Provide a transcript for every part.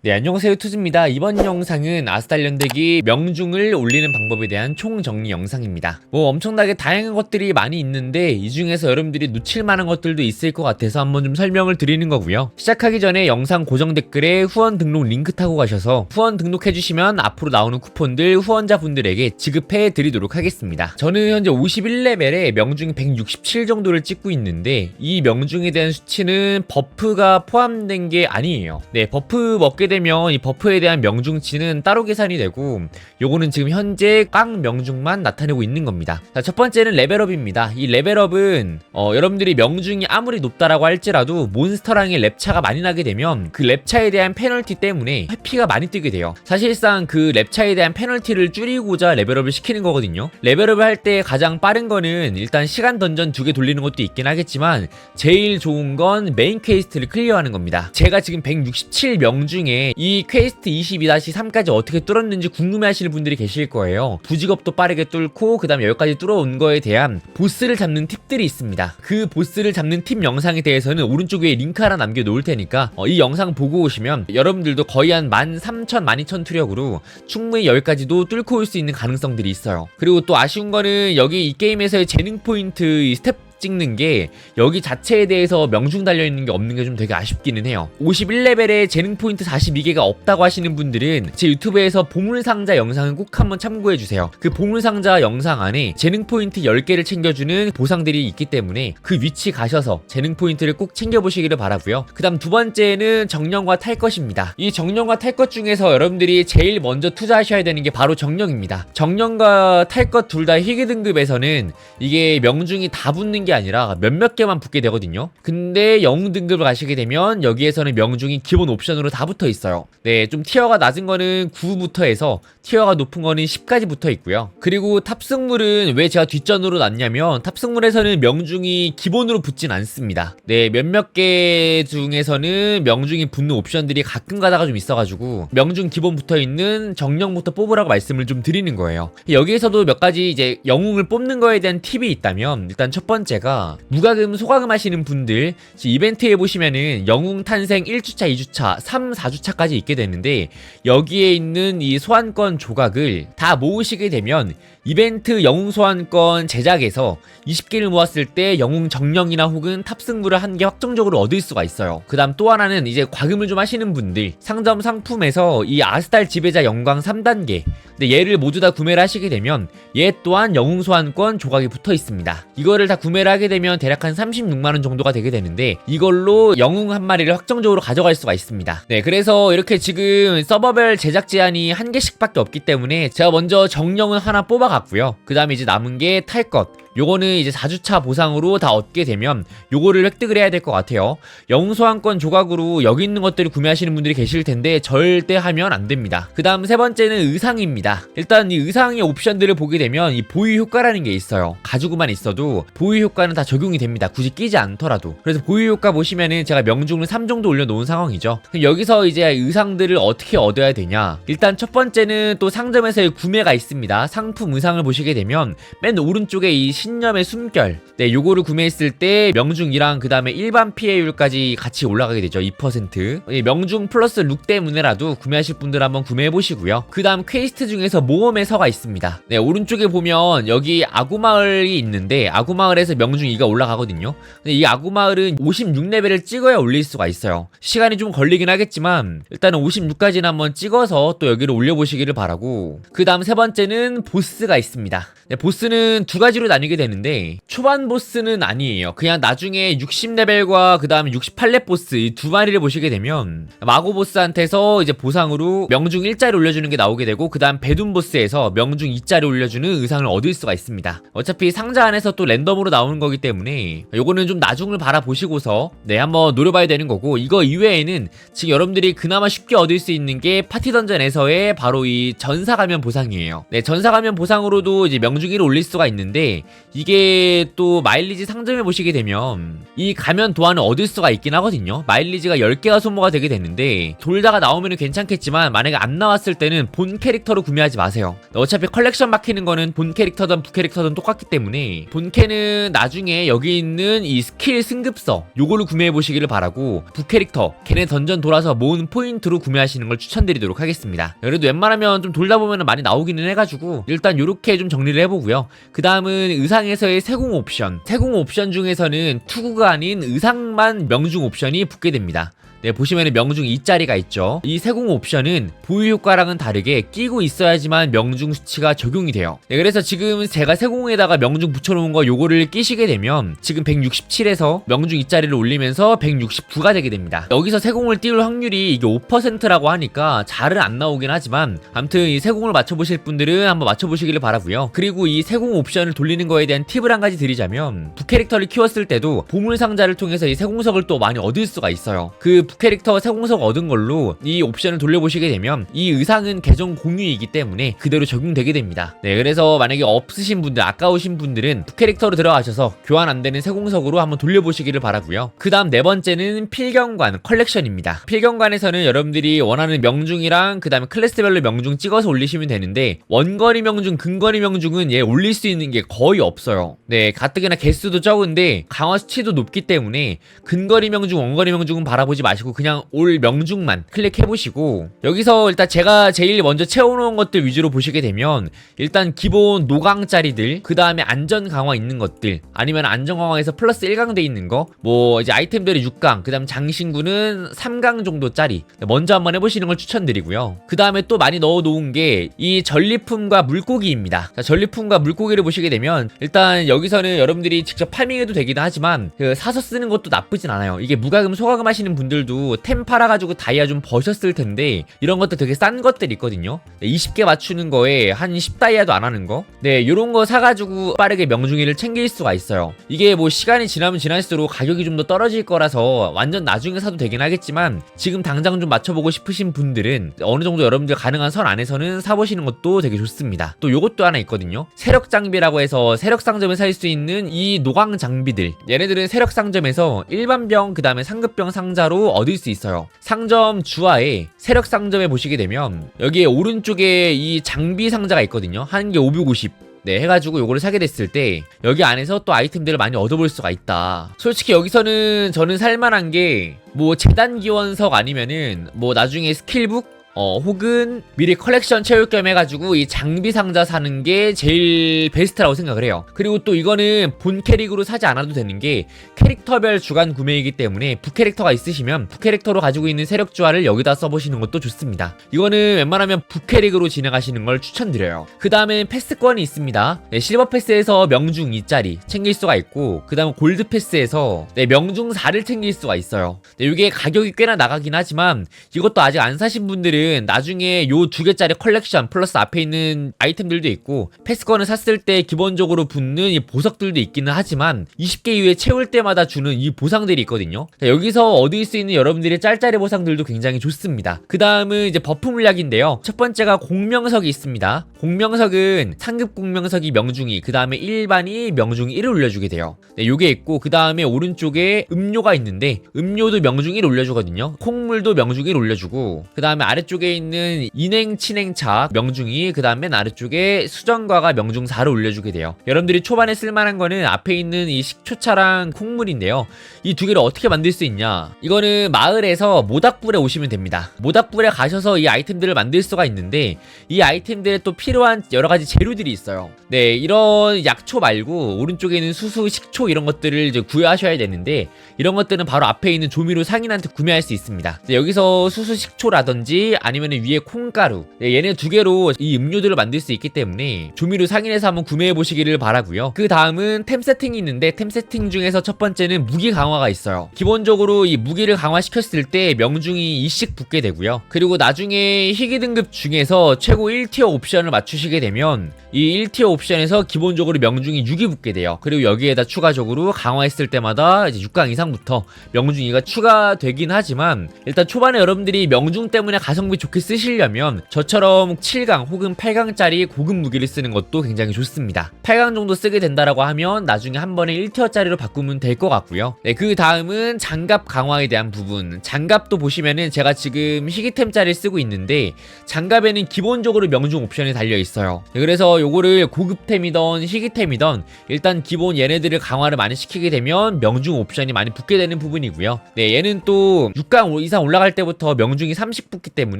네, 안녕하세요. 투즈입니다. 이번 영상은 아스달 연대기 명중을 올리는 방법에 대한 총정리 영상입니다. 뭐 엄청나게 다양한 것들이 많이 있는데 이 중에서 여러분들이 놓칠 만한 것들도 있을 것 같아서 한번 좀 설명을 드리는 거고요. 시작하기 전에 영상 고정 댓글에 후원 등록 링크 타고 가셔서 후원 등록해주시면 앞으로 나오는 쿠폰들 후원자분들에게 지급해 드리도록 하겠습니다. 저는 현재 51레벨에 명중 167 정도를 찍고 있는데 이 명중에 대한 수치는 버프가 포함된 게 아니에요. 네, 버프 먹게 되면 이 버프에 대한 명중치는 따로 계산이 되고 요거는 지금 현재 깡 명중만 나타내고 있는 겁니다. 자, 첫 번째는 레벨업입니다. 이 레벨업은 어, 여러분들이 명중이 아무리 높다라고 할지라도 몬스터랑의 랩차가 많이 나게 되면 그 랩차에 대한 페널티 때문에 회피가 많이 뜨게 돼요. 사실상 그 랩차에 대한 페널티를 줄이고자 레벨업을 시키는 거거든요. 레벨업을 할 때 가장 빠른 거는 일단 시간 던전 두 개 돌리는 것도 있긴 하겠지만 제일 좋은 건 메인 퀘스트를 클리어하는 겁니다. 제가 지금 167명 중에 이 퀘스트 22-3까지 어떻게 뚫었는지 궁금해하시는 분들이 계실 거예요. 부직업도 빠르게 뚫고 그다음 여기까지 뚫어온 거에 대한 보스를 잡는 팁들이 있습니다. 그 보스를 잡는 팁 영상에 대해서는 오른쪽 위에 링크 하나 남겨놓을 테니까 어, 이 영상 보고 오시면 여러분들도 거의 한 13,000, 12,000 투력으로 충분히 여기까지도 뚫고 올 수 있는 가능성들이 있어요. 그리고 또 아쉬운 거는 여기 이 게임에서의 재능 포인트 이 스텝 찍는 게 여기 자체에 대해서 명중 달려 있는 게 없는 게 좀 되게 아쉽기는 해요. 51레벨에 재능 포인트 42개가 없다고 하시는 분들은 제 유튜브에서 보물 상자 영상을 꼭 한번 참고해 주세요. 그 보물 상자 영상 안에 재능 포인트 10개를 챙겨주는 보상들이 있기 때문에 그 위치 가셔서 재능 포인트를 꼭 챙겨 보시기를 바라고요. 그 다음 두 번째는 정령과 탈 것입니다. 이 정령과 탈 것 중에서 여러분들이 제일 먼저 투자하셔야 되는 게 바로 정령입니다. 정령과 탈 것 둘 다 희귀 등급에서는 이게 명중이 다 붙는 게 아니라 몇몇 개만 붙게 되거든요. 근데 영웅 등급을 가시게 되면 여기에서는 명중이 기본 옵션으로 다 붙어 있어요. 네, 좀 티어가 낮은 거는 9부터 해서 티어가 높은 거는 10까지 붙어 있고요. 그리고 탑승물은 왜 제가 뒷전으로 놨냐면 탑승물에서는 명중이 기본으로 붙진 않습니다. 네, 몇몇 개 중에서는 명중이 붙는 옵션들이 가끔 가다가 좀 있어가지고 명중 기본 붙어 있는 정령부터 뽑으라고 말씀을 좀 드리는 거예요. 여기에서도 몇 가지 이제 영웅을 뽑는 거에 대한 팁이 있다면 일단 첫 번째 가 무과금 소과금 하시는 분들 이벤트에 보시면은 영웅 탄생 1주차, 2주차, 3, 4주차까지 있게 되는데 여기에 있는 이 소환권 조각을 다 모으시게 되면 이벤트 영웅 소환권 제작에서 20개를 모았을 때 영웅 정령이나 혹은 탑승물을 한개 확정적으로 얻을 수가 있어요. 그 다음 또 하나는 이제 과금을 좀 하시는 분들 상점 상품에서 이 아스탈 지배자 영광 3단계 근데 얘를 모두 다 구매를 하시게 되면 얘 또한 영웅 소환권 조각이 붙어 있습니다. 이거를 다 구매를 하게 되면 대략 한 36만원 정도가 되게 되는데 이걸로 영웅 한 마리를 확정적으로 가져갈 수가 있습니다. 네, 그래서 이렇게 지금 서버별 제작 제한이 한 개씩밖에 없기 때문에 제가 먼저 정령은 하나 뽑아 갔고요. 그 다음에 이제 남은 게 탈 것. 요거는 이제 4주차 보상으로 다 얻게 되면 요거를 획득을 해야 될 것 같아요. 영웅 소환권 조각으로 여기 있는 것들을 구매하시는 분들이 계실 텐데 절대 하면 안 됩니다. 그 다음 세 번째는 의상입니다. 일단 이 의상의 옵션들을 보게 되면 이 보유 효과라는 게 있어요. 가지고만 있어도 보유 효과는 다 적용이 됩니다. 굳이 끼지 않더라도. 그래서 보유 효과 보시면은 제가 명중을 3 정도 올려놓은 상황이죠. 그럼 여기서 이제 의상들을 어떻게 얻어야 되냐? 일단 첫 번째는 또 상점에서의 구매가 있습니다. 상품 의상을 보시게 되면 맨 오른쪽에 이 신 념의 숨결. 네, 요거를 구매했을 때 명중이랑 그 다음에 일반 피해율까지 같이 올라가게 되죠. 2%. 이 명중 플러스 룩 때문에라도 구매하실 분들 한번 구매해 보시고요. 그 다음 퀘스트 중에서 모험의 서가 있습니다. 네, 오른쪽에 보면 여기 아구마을이 있는데 아구마을에서 명중 2가 올라가거든요. 근데 이 아구마을은 56레벨을 찍어야 올릴 수가 있어요. 시간이 좀 걸리긴 하겠지만 일단은 56까지는 한번 찍어서 또 여기를 올려 보시기를 바라고 그 다음 세 번째는 보스가 있습니다. 네, 보스는 두 가지로 나뉘 게 되는데 초반 보스는 아니에요. 그냥 나중에 60레벨과 그 다음에 68렙 보스 이 두 마리를 보시게 되면 마고 보스한테서 이제 보상으로 명중 1자리 올려주는 게 나오게 되고 그 다음 배둔 보스에서 명중 2자리 올려주는 의상을 얻을 수가 있습니다. 어차피 상자 안에서 또 랜덤으로 나오는 거기 때문에 요거는 좀 나중을 바라보시고서 네 한번 노려봐야 되는 거고 이거 이외에는 지금 여러분들이 그나마 쉽게 얻을 수 있는 게 파티 던전에서의 바로 이 전사 가면 보상이에요. 네 전사 가면 보상으로도 이제 명중 1을 올릴 수가 있는데 이게 또 마일리지 상점에 보시게 되면 이 가면 도안을 얻을 수가 있긴 하거든요. 마일리지가 10개가 소모가 되게 됐는데 돌다가 나오면 괜찮겠지만 만약에 안 나왔을 때는 본 캐릭터로 구매하지 마세요. 어차피 컬렉션 막히는 거는 본 캐릭터든 부 캐릭터든 똑같기 때문에 본캐는 나중에 여기 있는 이 스킬 승급서 요거를 구매해 보시기를 바라고 부 캐릭터 걔네 던전 돌아서 모은 포인트로 구매하시는 걸 추천드리도록 하겠습니다. 그래도 웬만하면 좀 돌다 보면 많이 나오기는 해가지고 일단 요렇게 좀 정리를 해보고요. 그 다음은 의상에서의 세공 옵션. 세공 옵션 중에서는 투구가 아닌 의상만 명중 옵션이 붙게 됩니다. 네, 보시면 명중 2자리가 있죠. 이 세공 옵션은 보유 효과랑은 다르게 끼고 있어야지만 명중 수치가 적용이 돼요. 네, 그래서 지금 제가 세공에다가 명중 붙여놓은 거 요거를 끼시게 되면 지금 167에서 명중 2자리를 올리면서 169가 되게 됩니다. 여기서 세공을 띄울 확률이 이게 5%라고 하니까 잘은 안 나오긴 하지만 아무튼 이 세공을 맞춰보실 분들은 한번 맞춰보시기를 바라고요. 그리고 이 세공 옵션을 돌리는 거에 대한 팁을 한 가지 드리자면 부캐릭터를 키웠을 때도 보물 상자를 통해서 이 세공석을 또 많이 얻을 수가 있어요. 그 부캐릭터 세공석 얻은 걸로 이 옵션을 돌려보시게 되면 이 의상은 계정 공유이기 때문에 그대로 적용되게 됩니다. 네, 그래서 만약에 없으신 분들, 아까우신 분들은 부캐릭터로 들어가셔서 교환 안 되는 세공석으로 한번 돌려보시기를 바라고요. 그 다음 네 번째는 필경관 컬렉션입니다. 필경관에서는 여러분들이 원하는 명중이랑 그 다음에 클래스별로 명중 찍어서 올리시면 되는데 원거리 명중, 근거리 명중은 얘 올릴 수 있는 게 거의 없어요. 네, 가뜩이나 개수도 적은데 강화 수치도 높기 때문에 근거리 명중, 원거리 명중은 바라보지 마시고 그냥 올 명중만 클릭해 보시고 여기서 일단 제가 제일 먼저 채워놓은 것들 위주로 보시게 되면 일단 기본 노강짜리들 그 다음에 안전 강화 있는 것들 아니면 안전 강화에서 플러스 1강 돼 있는 거 뭐 이제 아이템들이 6강 그 다음 장신구는 3강 정도 짜리. 먼저 한번 해보시는 걸 추천드리고요. 그 다음에 또 많이 넣어 놓은 게 이 전리품과 물고기입니다. 자, 전리품과 물고기를 보시게 되면 일단 여기서는 여러분들이 직접 파밍해도 되기도 하지만 그 사서 쓰는 것도 나쁘진 않아요. 이게 무과금 소과금 하시는 분들도 템 팔아가지고 다이아 좀 버셨을 텐데 이런 것도 되게 싼 것들 있거든요 네, 20개 맞추는 거에 한 10다이아도 안 하는 거 네, 요런 거 사가지고 빠르게 명중이를 챙길 수가 있어요. 이게 뭐 시간이 지나면 지날수록 가격이 좀 더 떨어질 거라서 완전 나중에 사도 되긴 하겠지만 지금 당장 좀 맞춰보고 싶으신 분들은 어느 정도 여러분들 가능한 선 안에서는 사보시는 것도 되게 좋습니다. 또 요것도 하나 있거든요. 세력 장비라고 해서 세력 상점에 살 수 있는 이 노광 장비들. 얘네들은 세력 상점에서 일반병 그 다음에 상급병 상자로 얻을 수 있어요. 상점 주화에 세력 상점에 보시게 되면 여기에 오른쪽에 이 장비 상자가 있거든요. 한 개 550. 네, 해가지고 요거를 사게 됐을 때 여기 안에서 또 아이템들을 많이 얻어볼 수가 있다. 솔직히 여기서는 저는 살만한 게 뭐 재단 기원석 아니면은 뭐 나중에 스킬북 어, 혹은 미리 컬렉션 채울 겸 해가지고 이 장비 상자 사는 게 제일 베스트라고 생각을 해요. 그리고 또 이거는 본 캐릭으로 사지 않아도 되는 게 캐릭터별 주간 구매이기 때문에 부캐릭터가 있으시면 부캐릭터로 가지고 있는 세력 주화를 여기다 써보시는 것도 좋습니다. 이거는 웬만하면 부캐릭으로 진행하시는 걸 추천드려요. 그 다음에 패스권이 있습니다. 네, 실버 패스에서 명중 2짜리 챙길 수가 있고 그 다음 골드 패스에서 네, 명중 4를 챙길 수가 있어요. 네, 이게 가격이 꽤나 나가긴 하지만 이것도 아직 안 사신 분들은 나중에 요 두 개짜리 컬렉션 플러스 앞에 있는 아이템들도 있고 패스권을 샀을 때 기본적으로 붙는 이 보석들도 있기는 하지만 20개 이후에 채울 때마다 주는 이 보상들이 있거든요. 자, 여기서 얻을 수 있는 여러분들의 짤짤이 보상들도 굉장히 좋습니다. 그 다음은 이제 버프 물약인데요. 첫 번째가 공명석이 있습니다. 공명석은 상급 공명석이 명중이 그 다음에 일반이 명중 1을 올려주게 돼요. 네, 요게 있고 그 다음에 오른쪽에 음료가 있는데 음료도 명중 1 올려주거든요. 콩물도 명중 1 올려주고 그 다음에 아래 쪽에 있는 인행 친행차 명중이 그 다음 맨 아래쪽에 수정과가 명중 4를 올려주게 돼요. 여러분들이 초반에 쓸만한 거는 앞에 있는 이 식초차랑 콩물인데요. 이 두 개를 어떻게 만들 수 있냐? 이거는 마을에서 모닥불에 오시면 됩니다. 모닥불에 가셔서 이 아이템들을 만들 수가 있는데 이 아이템들에 또 필요한 여러 가지 재료들이 있어요. 네, 이런 약초 말고 오른쪽에 있는 수수, 식초 이런 것들을 이제 구해하셔야 되는데 이런 것들은 바로 앞에 있는 조미료 상인한테 구매할 수 있습니다. 네, 여기서 수수, 식초라든지 아니면 위에 콩가루 네, 얘네 두 개로 이 음료들을 만들 수 있기 때문에 조미료 상인에서 한번 구매해 보시기를 바라고요. 그 다음은 템 세팅이 있는데 템 세팅 중에서 첫 번째는 무기 강화가 있어요. 기본적으로 이 무기를 강화시켰을 때 명중이 2씩 붙게 되고요. 그리고 나중에 희귀 등급 중에서 최고 1티어 옵션을 맞추시게 되면 이 1티어 옵션에서 기본적으로 명중이 6이 붙게 돼요. 그리고 여기에다 추가적으로 강화했을 때마다 이제 6강 이상부터 명중이가 추가되긴 하지만 일단 초반에 여러분들이 명중 때문에 가성 방법이 좋게 쓰시려면 저처럼 7강 혹은 8강짜리 고급 무기를 쓰는 것도 굉장히 좋습니다. 8강 정도 쓰게 된다라고 하면 나중에 한 번에 1티어짜리로 바꾸면 될 것 같고요. 네, 그 다음은 장갑 강화에 대한 부분. 장갑도 보시면은 제가 지금 희귀템짜리 쓰고 있는데 장갑에는 기본적으로 명중 옵션이 달려 있어요. 네, 그래서 요거를 고급템이던 희귀템이던 일단 기본 얘네들을 강화를 많이 시키게 되면 명중 옵션이 많이 붙게 되는 부분이고요. 네, 얘는 또 6강 이상 올라갈 때부터 명중이 30 붙기 때문에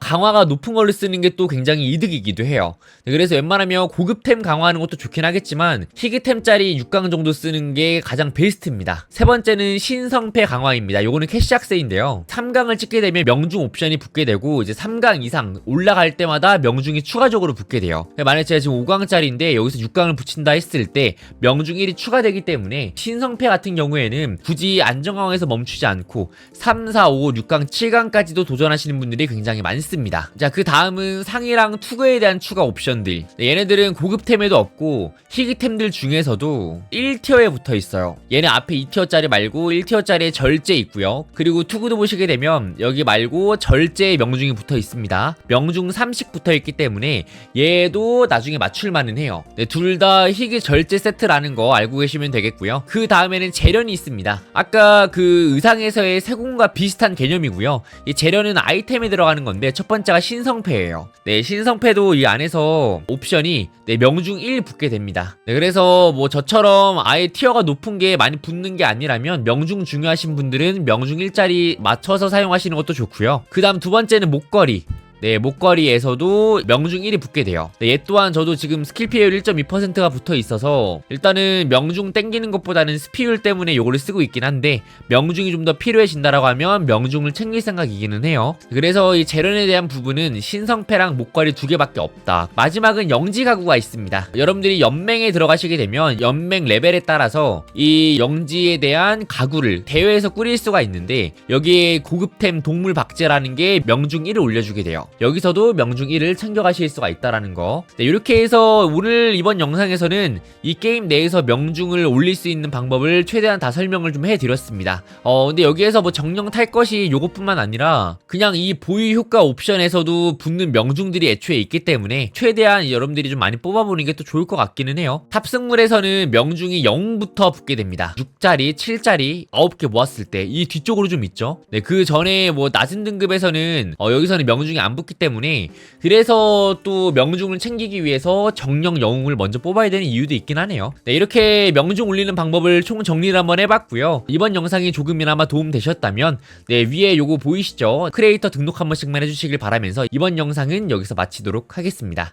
강화가 높은 걸로 쓰는 게 또 굉장히 이득이기도 해요. 네, 그래서 웬만하면 고급템 강화하는 것도 좋긴 하겠지만 희귀템짜리 6강 정도 쓰는 게 가장 베스트입니다. 세 번째는 신성패 강화입니다. 요거는 캐시악세인데요. 3강을 찍게 되면 명중 옵션이 붙게 되고 이제 3강 이상 올라갈 때마다 명중이 추가적으로 붙게 돼요. 만약 제가 지금 5강짜리인데 여기서 6강을 붙인다 했을 때 명중 1이 추가되기 때문에 신성패 같은 경우에는 굳이 안정강에서 멈추지 않고 3, 4, 5, 6강, 7강까지도 도전하시는 분들이 굉장히 많습니다. 자, 그 다음은 상이랑 투구에 대한 추가 옵션들. 네, 얘네들은 고급템에도 없고 희귀템들 중에서도 1티어에 붙어 있어요. 얘네 앞에 2티어짜리 말고 1티어짜리에 절제 있고요. 그리고 투구도 보시게 되면 여기 말고 절제 명중이 붙어 있습니다. 명중 30 붙어 있기 때문에 얘도 나중에 맞출만은 해요. 네, 둘 다 희귀 절제 세트라는 거 알고 계시면 되겠고요. 그 다음에는 재련이 있습니다. 아까 그 의상에서의 세공과 비슷한 개념이고요. 이 재련은 아이템에 들어가는 건데 첫 번째가 신성패예요. 네, 신성패도 이 안에서 옵션이 네, 명중 1 붙게 됩니다. 네, 그래서 뭐 저처럼 아예 티어가 높은 게 많이 붙는 게 아니라면 명중 중요하신 분들은 명중 1짜리 맞춰서 사용하시는 것도 좋고요. 그 다음 두 번째는 목걸이. 네, 목걸이에서도 명중 1이 붙게 돼요. 네, 얘 또한 저도 지금 스킬 피해율 1.2%가 붙어 있어서 일단은 명중 땡기는 것보다는 스피율 때문에 요거를 쓰고 있긴 한데 명중이 좀 더 필요해진다라고 하면 명중을 챙길 생각이기는 해요. 그래서 이 재련에 대한 부분은 신성패랑 목걸이 두 개밖에 없다. 마지막은 영지 가구가 있습니다. 여러분들이 연맹에 들어가시게 되면 연맹 레벨에 따라서 이 영지에 대한 가구를 대회에서 꾸릴 수가 있는데 여기에 고급템 동물 박제라는 게 명중 1을 올려주게 돼요. 여기서도 명중 1을 챙겨가실 수가 있다라는 거. 네, 이렇게 해서 오늘 이번 영상에서는 이 게임 내에서 명중을 올릴 수 있는 방법을 최대한 다 설명을 좀 해드렸습니다. 어, 근데 여기에서 뭐 정령 탈 것이 요것뿐만 아니라 그냥 이 보유 효과 옵션에서도 붙는 명중들이 애초에 있기 때문에 최대한 여러분들이 좀 많이 뽑아보는 게 또 좋을 것 같기는 해요. 탑승물에서는 명중이 0부터 붙게 됩니다. 6짜리, 7짜리 9개 모았을 때 이 뒤쪽으로 좀 있죠. 네, 그 전에 뭐 낮은 등급에서는 어, 여기서는 명중이 안 붙기 때문에 그래서 또 명중을 챙기기 위해서 정령 영웅을 먼저 뽑아야 되는 이유도 있긴 하네요. 네, 이렇게 명중 올리는 방법을 총 정리를 한번 해봤고요. 이번 영상이 조금이나마 도움 되셨다면 네, 위에 요거 보이시죠? 크리에이터 등록 한 번씩만 해주시길 바라면서 이번 영상은 여기서 마치도록 하겠습니다.